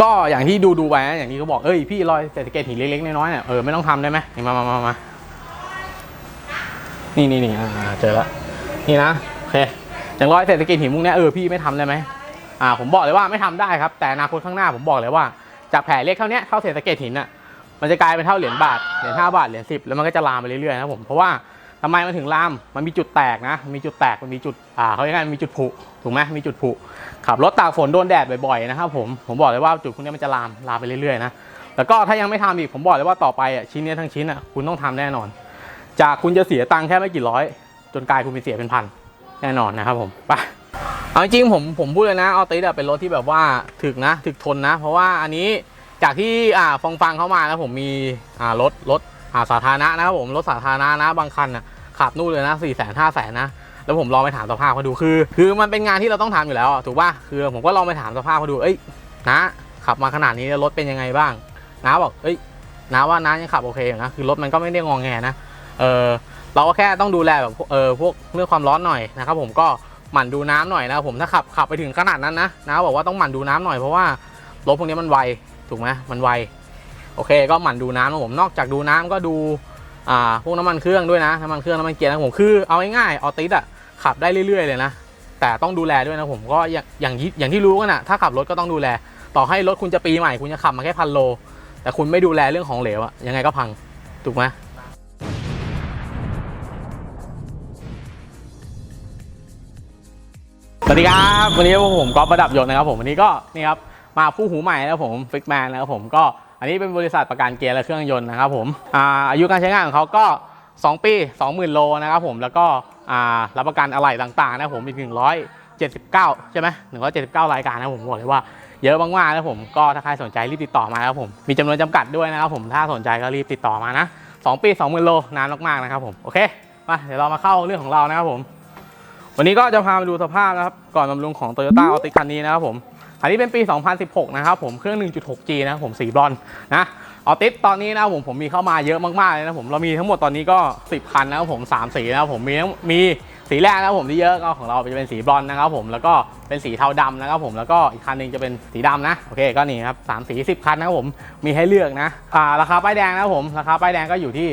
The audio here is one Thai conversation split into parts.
ก็อย่างที่ดูดูไปนะอย่างที่เขาบอกเอ้ยพี่รอยเศรษฐกิจหินเล็กๆน้อยๆเนี่ยเออไม่ต้องทำได้ไหมนี่มามามามานี่นี่นี่เจอแล้วนี่นะโอเคอย่างรอยเศรษฐกิจหินมุกเนี้ยเออพี่ไม่ทำได้ไหมอ่าผมบอกเลยว่าไม่ทำได้ครับ แต่อนาคตข้างหน้าผมบอกเลยว่า จากแผลเล็กเท่านี้เท่าเศรษฐกิจหินอะมันจะกลายเป็นเท่าเหรียญบาทเหรียญห้าบาทเหรียญสิบแล้วมันก็จะลามไปเรื่อยๆนะผมเพราะว่า ทำไมมันถึงลาม มันมีจุดแตกนะ มีจุดแตก มันมีจุด อ่าเขาเรียกว่ามันมีจุดผุ ถูกไหมมีจุดผุ ขับรถตากฝนโดนแดดบ่อยๆนะครับผม ผมบอกเลยว่าจุดพวกนี้มันจะลาม ลามไปเรื่อยๆนะ แล้วก็ถ้ายังไม่ทำอีก ผมบอกเลยว่าต่อไปอะชิ้นเนี้ยทั้งชิ้นอะคุณต้องทำแน่นอน จากคุณจะเสียตังค์แค่ไม่กี่ร้อย จนกลายคุณเป็นเสียเป็นพันแน่นอนนะครับผมไปเอาจริงผมผมพูดเลยนะออติสเป็นรถที่แบบว่าถึกนะ ถึกทนนะ เพราะว่าอันนี้จากที่อ่าฟังฟังเข้ามานะผมมีอ่ารถรถ อ่าสาธารณะนะครับผมรถสาธารณะนะบางคันอะขับนู่นเลยนะสี่แสนห้าแสนนะแล้วผมลองไปถามสภาพเขาดูคือ คือมันเป็นงานที่เราต้องทำอยู่แล้วถูกป่ะคือผมก็ลองไปถามสภาพเขาดูเอ้ยนะขับมาขนาดนี้รถเป็นยังไงบ้างนะบอกเอ้ยนะว่านะยังขับโอเคอยู่นะคือรถมันก็ไม่ได้งองแงนะเออเราก็แค่ต้องดูแลแบบเออพวกเรื่องความร้อนหน่อยนะครับผมก็หมั่นดูน้ำหน่อยนะครับผมถ้าขับขับไปถึงขนาดนั้นนะนะบอกว่าต้องหมั่นดูน้ำหน่อยเพราะว่ารถพวกนี้มันไวถูกไหมมันไว โอเค ก็หมั่นดูน้ำนะผมนอกจากดูน้ำก็ดูอ่าพวกน้ำมันเครื่องด้วยนะน้ำมันเครื่องน้ำมันเกียร์นะผมคือเอาง่ายๆออติสอะขับได้เรื่อยๆเลยนะแต่ต้องดูแลด้วยนะผมก็อย่างอย่างที่อย่างที่รู้กันนะถ้าขับรถก็ต้องดูแล ต่อให้รถคุณจะปีใหม่คุณจะขับมาแค่พันโล แต่คุณไม่ดูแลเรื่องของเหลวอะยังไงก็พังถูกไหมสวัสดีครับวันนี้พวกผมก๊อฟประดับยนต์นะครับผมวันนี้ก็นี่ครับมาคู่หูใหม่นะครับผมฟิกแมนนะครับผมก็ อันนี้เป็นบริษัทประกันเกียร์และเครื่องยนต์นะครับผมอาอายุการใช้งานของเขาก็ 2 ปี 20,000 โลนะครับผมแล้วก็รับประกันอะไหล่ต่างๆนะผมอีก 179 ใช่ไหม179 รายการนะผมบอกเลยว่าเยอะมากๆนะผมก็ถ้าใครสนใจรีบติดต่อมาครับผมมีจำนวนจำกัดด้วยนะครับผมถ้าสนใจก็รีบติดต่อมานะ 2 ปี 20,000 โลนานมากๆนะครับผมโอเคมาเดี๋ยวเรามาเข้าเรื่องของเรานะครับผม วันนี้ก็จะพามาดูสภาพนะครับ ก่อนบำรุงของ Toyota a l t i คันนี้นะครับผม อันนี้เป็นปี 2016 นะครับผมเครื่อง 1.6G นะครับผมสีบรอนนะออติสตอนนี้นะผมผมมีเข้ามาเยอะมากๆเลยนะผมเรามีทั้งหมดตอนนี้ก็ 10 คันนะครับผม3สีนะครับผมมีมีสีแรกนะครับผมที่เยอะก็ของเราจะเป็นสีบรอนนะครับผมแล้วก็เป็นสีเทาดำนะครับผมแล้วก็อีกคันหนึงจะเป็นสีดำนะโอเคก็นี่ครับสามสี10คันนะครับผมมีให้เลือกนะอ่าราคาป้ายแดงนะครับผมราคาป้ายแดงก็อยู่ที่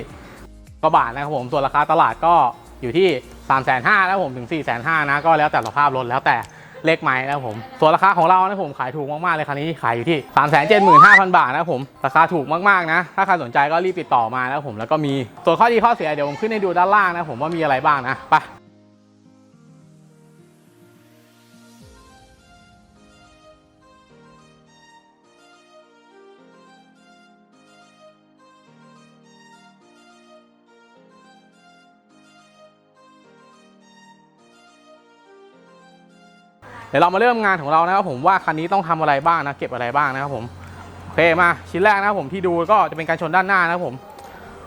กว่าบาทนะครับผมส่วนราคาตลาดก็อยู่ที่3 5 0 0 0นะครับผมถึง4 5 0 0 0นะก็แล้วแต่สภาพรถแล้วแต่ เลขไม้นะครับผมส่วนราคาของเรานะผมขายถูกมากๆเลยคันนี้ขายอยู่ที่ 3 7 5 0 0 0 บาทนะครับผมราคาถูกมากๆนะ ถ้าใครสนใจก็รีบติดต่อมานะครับผมแล้วก็มีส่วนข้อดีข้อเสียเดี๋ยวผมขึ้นให้ดูด้านล่างนะผมว่ามีอะไรบ้างนะไป ดี๋ยวเรามาเริ่มงานของเรานะครับผมว่าคันนี้ต้องทำอะไรบ้างนะ เก็บอะไรบ้างนะครับผมโอเคมาชิ้นแรกนะครับผมที่ดูก็จะเป็นการชนด้านหน้านะครับผม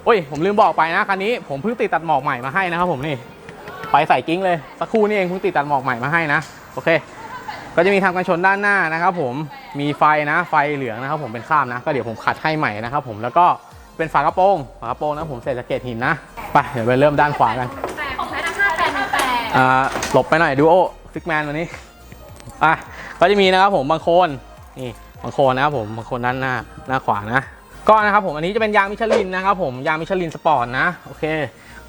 โอ้ยผมลืมบอกไปนะคันนี้ผมเพิ่งติดตัดหมอกใหม่มาให้นะครับผมนี่ไฟใส่กิ้งเลยสักครู่นี่เองเพิ่งติดตัดหมอกใหม่มาให้นะโอเค ก็จะมีทำกันชนด้านหน้านะครับ ผมมีไฟนะ ไฟเหลืองนะครับ ผมเป็นข้ามนะ ก็เดี๋ยวผมขัดให้ใหม่นะครับ ผมแล้วก็เป็นฝากระโปรงฝากระโปรงนะผมเศษสะเก็ดหินนะไปเดี๋ยวไปเริ่มด้านขวากันแต่ของแท้ทั้งห้าแปดหนึ่งแปดอ่าหลบไปหน่อยดูโอฟิกแมนวันนี้ อะก็จะมีนะครับผมบางโคนนี่บางโคนนะครับผมบางโคนด้านหน้าหน้าขวานะก็นะครับผมอันนี้จะเป็นยางมิชลินนะครับผมยางมิชลินสปอร์ตนะโอเค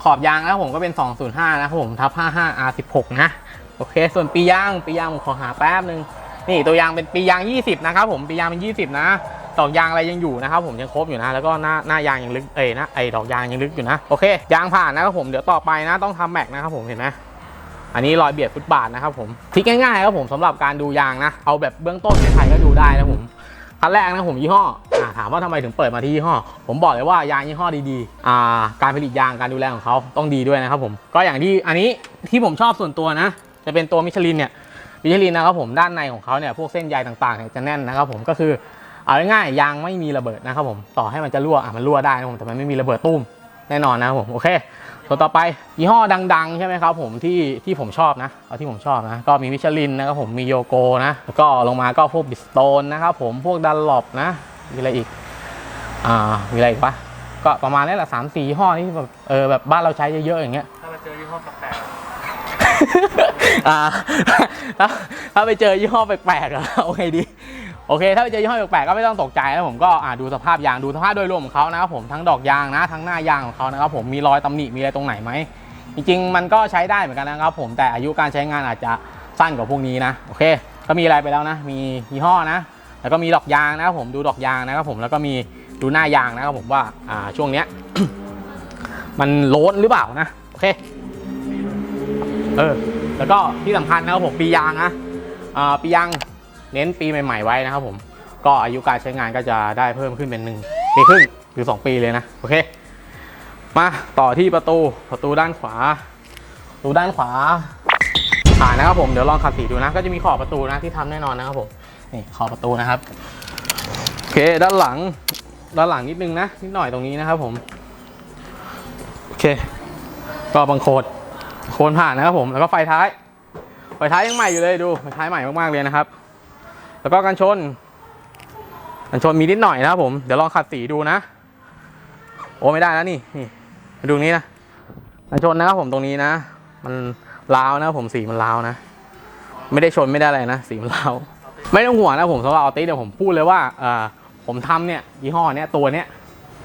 ขอบยางนะครับผมก็เป็น 205 นะครับผมทับ55 R16 นะโอเค ส่วนปียางปียางผมขอหาแป๊บนึงนี่ตัวยางเป็นปียาง 20 นะครับผมปียางเป็น 20 นะดอกยางอะไรยังอยู่นะครับผมยังครบอยู่นะแล้วก็หน้าหน้ายางยังลึกเอ้ยนะไอ้ดอกยางยังลึกอยู่นะโอเคยางผ่านนะครับผมเดี๋ยวต่อไปนะต้องทำแม็กนะครับผมเห็นไหม อันนี้รอยเบียดฟุตบาทนะครับผมทิกง่ายๆครับผมสำหรับการดูยางนะ เอาแบบเบื้องต้นใครๆก็ดูได้นะผมคันแรกนะผมยี่ห้ออถามว่าทำไมถึงเปิดมาที่ยี่ห้อ ผมบอกเลยว่ายางยี่ห้อดีๆการผลิตยางการดูแลของเขาต้องดีด้วยนะครับผมก็อย่างที่อันนี้ที่ผมชอบส่วนตัวนะ จะเป็นตัวมิชลินเนี่ยมิชลินนะครับผมด้านในของเขาเนี่ยพวกเส้นใยต่างๆเนี่ยจะแน่นนะครับผมก็คือเอาง่ายๆยางไม่มีระเบิดนะครับผมต่อให้มันจะรั่วอะมันรั่วได้นะผมแต่มันไม่มีระเบิดตุ้มแน่นอนนะครับผมโอเค ส่วนต่อไปยี่ห้อดังๆ ใช่ไหมครับผมที่ที่ผมชอบนะเอาที่ผมชอบนะ ก็มีมิชลินนะครับผมมีโยโกนะแล้วก็ลงมาก็พวกบิสโตนนะครับผมพวกดันลอปนะมีอะไรอีกอ่ามีอะไรอีกปะก็ประมาณนี้แหละสามสี่ยี่ห้อที่แบบเออแบบบ้านเราใช้เยอะๆอย่างเงี้ยถ้าเราเจอยี่ห้อแปลกอ่าถ้าถ้าไปเจอยี่ห้อแปลกๆอะโอเคดี โอเค ถ้าไปเจอยี่ห้อแปลกๆก็ไม่ต้องตกใจนะผมก็อ่าดูสภาพยางดูสภาพโดยรวมของเขานะครับผมทั้งดอกยางนะทั้งหน้ายางของเขานะครับผมมีรอยตำหนิมีอะไรตรงไหนไหมจริงๆ มันก็ใช้ได้เหมือนกันนะครับผมแต่อายุการใช้งานอาจจะสั้นกว่าพวกนี้นะโอเค ก็มีอะไรไปแล้วนะ มียี่ห้อนะ แล้วก็มีดอกยางนะครับผมดูดอกยางนะครับผมแล้วก็มีดูหน้ายางนะครับผมว่าอ่าช่วงเนี้ยมันโล้นหรือเปล่านะโอเคเออแล้วก็ที่สำคัญนะครับผมปียางนะอ่าปียาง เน้นปีใหม่ ๆ ไว้นะครับผม ก็อายุการใช้งานก็จะได้เพิ่มขึ้นเป็นหนึ่งปีครึ่งหรือ 2 ปีเลยนะ โอเค มาต่อที่ประตูประตูด้านขวาประตูด้านขวาผ่านนะครับผมเดี๋ยวลองขัดสีดูนะ ก็จะมีขอบประตูนะที่ทำแน่นอนนะครับผมนี่ขอบประตูนะครับโอเคด้านหลังด้านหลังนิดนึงนะนิดหน่อยตรงนี้นะครับผมโอเค ก็บังโคดโคนผ่านนะครับผมแล้วก็ไฟท้ายไฟท้ายยังใหม่อยู่เลยดูไฟท้ายใหม่มากๆเลยนะครับ แล้วก็กันชน กันชนมีนิดหน่อยนะครับผม เดี๋ยวลองขัดสีดูนะ โอ้ไม่ได้แล้วนี่ นี่มาดูนี้นะ กันชนนะครับผมตรงนี้นะ มันลาวนะครับผมสีมันลาวนะ ไม่ได้ชนไม่ได้อะไรนะ สีมันลาวไม่ต้องห่วงนะผมสำหรับออติสเดี๋ยวผมพูดเลยว่าเออผมทำเนี่ยยี่ห้อเนี้ยตัวเนี้ย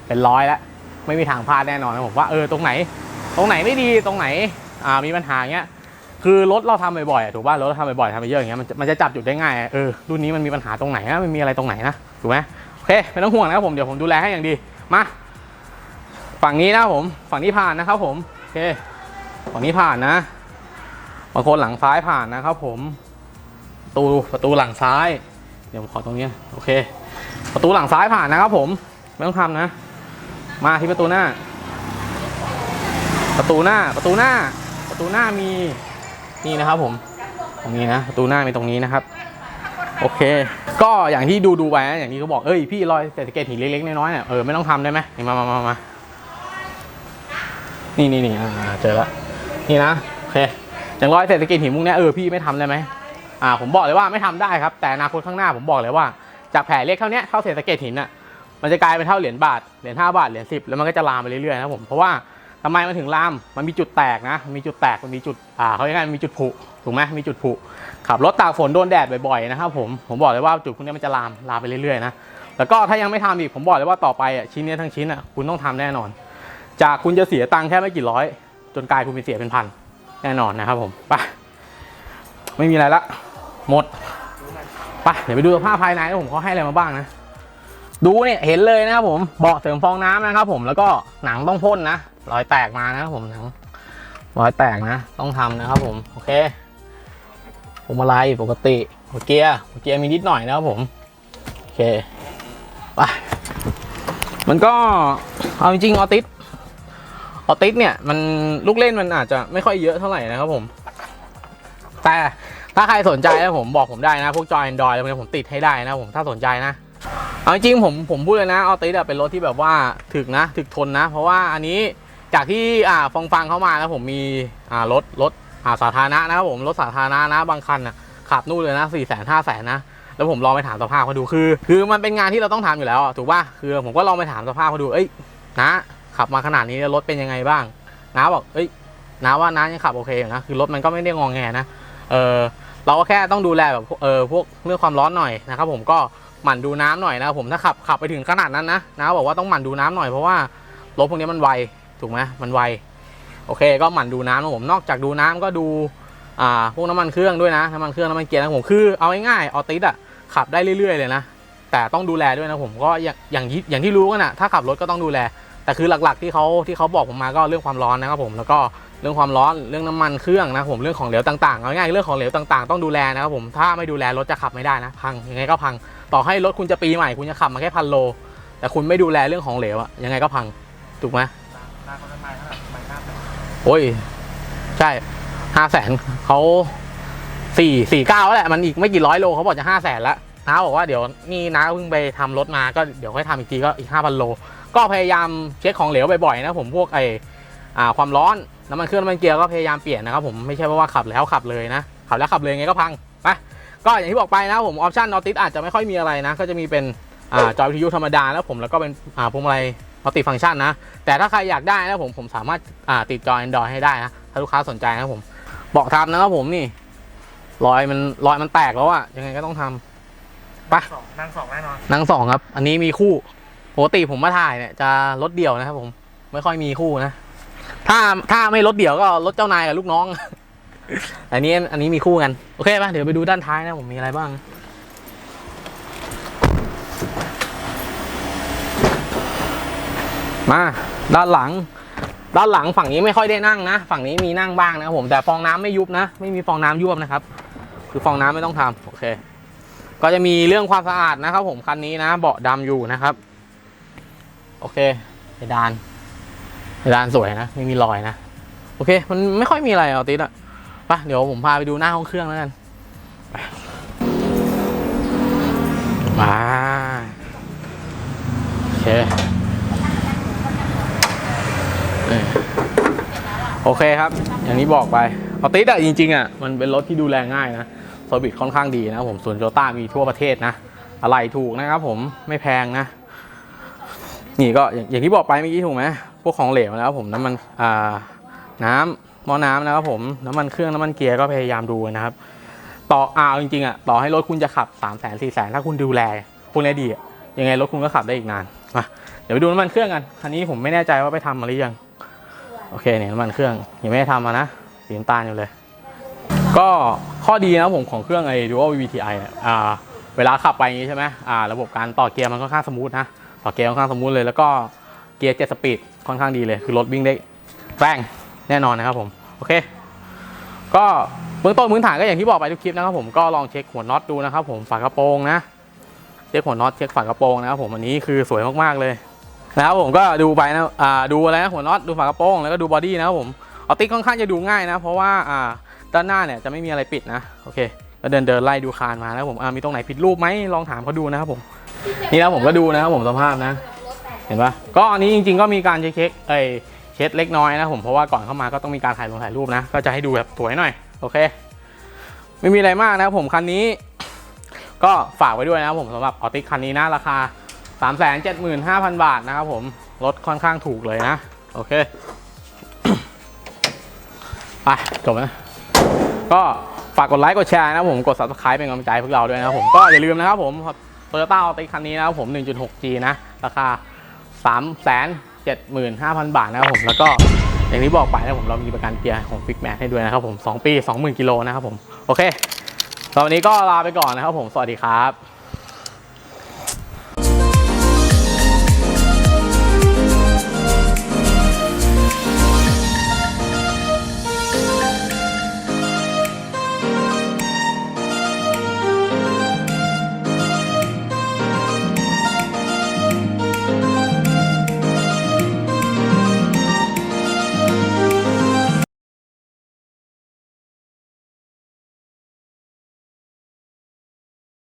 เป็นร้อยแล้ว ไม่มีทางพลาดแน่นอนนะผมว่าเออตรงไหน ตรงไหนไม่ดีตรงไหนอ่ามีปัญหาเงี้ย คือรถเราทำบ่อยๆถูกป่ะรถเราทำบ่อยๆทำไปเยอะอย่างเงี้ยมันจะมันจะจับจุดได้ง่ายเออรุ่นนี้มันมีปัญหาตรงไหนนะมันมีอะไรตรงไหนนะถูกไหมโอเคไม่ต้องห่วงนะครับผมเดี๋ยวผมดูแลให้อย่างดีมาฝั่งนี้นะผมฝั่งนี้ผ่านนะครับผมโอเคฝั่งนี้ผ่านนะบางคนหลังซ้ายผ่านนะครับผมประตูประตูหลังซ้าย เดี๋ยวผมขอตรงนี้โอเค ประตูหลังซ้ายผ่านนะครับผมไม่ต้องทำนะ มาที่ประตูหน้า ประตูหน้าประตูหน้า ประตูหน้ามี นี่นะครับผมตรงนี้นะประตูหน้ามีตรงนี้นะครับ โอเค ก็อย่างที่ดูดูไปนะอย่างที่เขาบอกเอ้ยพี่รอยเศษสะเก็ตหินเล็กๆน้อยๆเนี่ยเออไม่ต้องทำได้ไหมนี่มามามามานี่นี่นี่เจอแล้วนี่นะโอเคอย่างรอยเศษสะเก็ตหินพวกเนี้ยเออพี่ไม่ทำได้ไหมอ่าผมบอกเลยว่าไม่ทำได้ครับ แต่อนาคตข้างหน้าผมบอกเลยว่า จากแผลเล็กเท่านี้เท่าเศษสะเก็ตหินอะมันจะกลายเป็นเท่าเหรียญบาทเหรียญห้าบาทเหรียญสิบแล้วมันก็จะลามไปเรื่อยๆนะผมเพราะว่า ทำไมมันถึงลาม มันมีจุดแตกนะ มีจุดแตก มันมีจุด อ่าเขาเรียกว่ามีจุดผุ ถูกไหมมีจุดผุ ขับรถตากฝนโดนแดดบ่อยๆนะครับผม ผมบอกเลยว่าจุดพวกนี้มันจะลาม ลามไปเรื่อยๆนะ แล้วก็ถ้ายังไม่ทำอีก ผมบอกเลยว่าต่อไปอะชิ้นนี้ทั้งชิ้นอะคุณต้องทำแน่นอน จากคุณจะเสียตังค์แค่ไม่กี่ร้อย จนกลายคุณเป็นเสียเป็นพันแน่นอนนะครับผม ไป ไม่มีอะไรละ หมด ไป เดี๋ยวไปดูสภาพภายในนะผมเขาให้อะไรมาบ้างนะ ดูเนี่ยเห็นเลยนะครับผมเบาะเสริมฟองน้ำนะครับ ผมแล้วก็หนังต้องพ่นนะรอยแตกมานะครับผมหนังรอยแตกนะ ต้องทำนะครับ ผมโอเคพวงมาลัยปกติหัวเกียร์หัวเกียร์มีนิดหน่อยนะครับผมโอเคไปมันก็เอาจริงออติสออติสเนี่ยมันลูกเล่นมันอาจจะไม่ค่อยเยอะเท่าไหร่นะครับผม แต่ถ้าใครสนใจนะผมบอกผมได้นะ พวกจอยแอนดรอยอะไรพวกนี้ผมติดให้ได้นะผมถ้าสนใจนะ เอาจริงผมผมพูดเลยนะออติสเป็นรถที่แบบว่าถึกนะ ถึกทนนะ เพราะว่าอันนี้จากที่อ่าฟังฟังเข้ามานะผมมีอ่ารถรถอ่าสาธารณะนะครับผมรถสาธารณะนะบางคันนะขับนู่นเลยนะสี่แสนห้าแสนนะแล้วผมลองไปถามสภาพเขาดูคือ คือมันเป็นงานที่เราต้องทำอยู่แล้วถูกป่ะคือผมก็ลองไปถามสภาพเขาดูเอ้ยนะขับมาขนาดนี้รถเป็นยังไงบ้างนะบอกเอ้ยนะว่านะยังขับโอเคอยู่นะคือรถมันก็ไม่ได้งองแงนะเออเราก็แค่ต้องดูแลแบบเออพวกเรื่องความร้อนหน่อยนะครับผมก็ หมั่นดูน้ำหน่อยนะผมถ้าขับขับไปถึงขนาดนั้นนะนะบอกว่าต้องหมั่นดูน้ำหน่อยเพราะว่ารถพวกนี้มันไวถูกไหมมันไวโอเค ก็หมั่นดูน้ำนะผมนอกจากดูน้ำก็ดูอ่าพวกน้ำมันเครื่องด้วยนะน้ำมันเครื่องน้ำมันเกียร์นะผมคือเอาง่ายๆออติสอะขับได้เรื่อยๆเลยนะแต่ต้องดูแลด้วยนะผมก็อย่างอย่างที่รู้กันนะถ้าขับรถก็ต้องดูแล แต่คือหลักๆที่เขาที่เขาบอกผมมาก็เรื่องความร้อนนะครับผมแล้วก็เรื่องความร้อนเรื่องน้ำมันเครื่องนะผมเรื่องของเหลวต่างๆเอาง่ายเรื่องของเหลวต่างๆ ต้องดูแลนะครับผมถ้าไม่ดูแลรถจะขับไม่ได้นะพังยังไงก็พัง ต่อให้รถคุณจะปีใหม่คุณจะขับมาแค่พันโล แต่คุณไม่ดูแลเรื่องของเหลวอะยังไงก็พังถูกไหมโอ้ย ใช่ห้าแสนเขาสี่สี่เก้าแล้วแหละมันอีกไม่กี่ร้อยโลเขาบอกจะห้าแสนล้วน้าบอกว่าเดี๋ยวนี่น้าเพิ่งไปทำรถมาก็เดี๋ยวค่อยทำอีกทีก็อีกห้าพันโล ก็พยายามเช็คของเหลวบ่อยๆนะผมพวกไออ่าความร้อนน้ำมันเครื่องน้ำมันเกียร์ก็พยายามเปลี่ยนนะครับผมไม่ใช่ว่าขับแล้วขับเลยนะขับแล้วขับเลยยังไงก็พัง ก็อย่างที่บอกไปนะผมออปชันนอติสอาจจะไม่ค่อยมีอะไรนะ ก็จะมีเป็นอ่าจอยวิทยุธรรมดาแล้วผมแล้วก็เป็นอ่าพวงมาลัยมัลติฟังก์ชันนะ แต่ถ้าใครอยากได้นะผมผมสามารถอ่าติดจอย Android ให้ได้นะ ถ้าลูกค้าสนใจนะผมเบอกทำนะครับผมนี่รอยมันรอยมันแตกแล้วอะยังไงก็ต้องทำไปสองนั่งสองแน่นอนนั่งสองครับ อันนี้มีคู่ปกติผมมาถ่ายเนี่ยจะรถเดี่ยวนะครับผมไม่ค่อยมีคู่นะ ถ้าถ้าไม่รถเดี่ยวก็รถเจ้านายกับลูกน้อง อันนี้อันนี้มีคู่กัน โอเคป่ะเดี๋ยวไปดูด้านท้ายนะผมมีอะไรบ้าง มา ด้านหลัง ด้านหลังฝั่งนี้ไม่ค่อยได้นั่งนะ ฝั่งนี้มีนั่งบ้างนะผมแต่ฟองน้ำไม่ยุบนะ ไม่มีฟองน้ำยุบนะครับ คือฟองน้ำไม่ต้องทำโอเค ก็จะมีเรื่องความสะอาดนะครับ ผมคันนี้นะ เบาะดำอยู่นะครับ โอเคเพดานเพดานสวยนะ ไม่มีรอยนะ โอเค มันไม่ค่อยมีอะไรเอาติดอะ ไปเดี๋ยวผมพาไปดูหน้าห้องเครื่องแล้วกันไปมาโอเคโอเคครับ อย่างนี้บอกไปเอาติดอะจริงๆอะมันเป็นรถที่ดูแลง่ายนะเซอร์วิสค่อนข้างดีนะผมส่วนโจต้ามีทั่วประเทศนะ อะไรถูกนะครับผมไม่แพงนะ นี่ก็อย่างอย่างที่บอกไปเมื่อกี้ถูกไหมพวกของเหลวนะครับผมน้ำมันอ่าน้ำ หม้อน้ำนะครับผมน้ำมันเครื่องน้ำมันเกียร์ก็พยายามดูนะครับ ต่ออ่าจริงๆอะต่อให้รถคุณจะขับ3ามแสนสี่แสนถ้าคุณดูแลคุณแลดียังไงรถคุณก็ขับได้อีกนานมาเดี๋ยวไปดูน้ำมันเครื่องกันคันนี้ผมไม่แน่ใจว่าไปทำมาหรือยังโอเคเนี่ยน้ำมันเครื่องยังไม่ได้ทำมานะสีน้ำตาลอยู่เลย ก็ข้อดีนะผมของเครื่องไอ้ Dual VTI เนี่ยอ่าเวลาขับไปอย่างนี้ใช่ไหมอ่าระบบการต่อเกียร์มันค่อนข้างสมูทนะต่อเกียร์ค่อนข้างสมูทเลยแล้วก็เกียร์เจ็ดสปีดค่อนข้างดีเลย คือรถวิ่งได้แรง แน่นอนนะครับผม โอเค ก็เบื้องต้นพื้นฐานก็อย่างที่บอกไปทุกคลิปนะครับผมก็ลองเช็คหัวน็อตดูนะครับผมฝากระโปรงนะเช็คหัวน็อตเช็คฝากระโปรงนะครับผมอันนี้คือสวยมากๆเลยนะครับผมก็ดูไปนะอ่าดูอะไรนะหัวน็อตดูฝากระโปรงแล้วก็ดูบอดี้นะครับผมออติกค่อนข้างจะดูง่ายนะ เพราะว่าอ่าด้านหน้าเนี่ยจะไม่มีอะไรปิดนะโอเคก็เดินเดินไล่ดูคานมานะครับผมมีตรงไหนผิดรูปไหมลองถามเขาดูนะครับผม นี่นะผมก็ดูนะครับผมสภาพนะ เห็นปะก็อันนี้จริง ๆ ก็มีการเช็คเอ้ เช็ดเล็กน้อยนะผมเพราะว่าก่อนเข้ามาก็ต้องมีการถ่ายลงถ่ายรูปนะ ก็จะให้ดูแบบสวยหน่อย โอเค ไม่มีอะไรมากนะครับผมคันนี้ ก็ฝากไว้ด้วยนะผมสำหรับออติคันนี้นะราคา 3 7 5 0 0 0 บาทนะครับผมรถค่อนข้างถูกเลยนะ โอเคไปจบนะก็ฝากกดไลค์กดแชร์นะผมกด subscribe เป็นกำลังใจพวกเราด้วยนะครับผมก็อย่าลืมนะครับผมโตโยต้าออติคันนี้นะครับผม 1.6G นะ ราคา 75,000 บาทนะครับผมแล้วก็อย่างที่บอกไปนะผมเรามีประกันเกียร์ของฟิกแมทให้ด้วยนะครับผม 2 ปี 20,000 กิโลนะครับผม โอเคตอนนี้ก็ลาไปก่อนนะครับผม สวัสดีครับ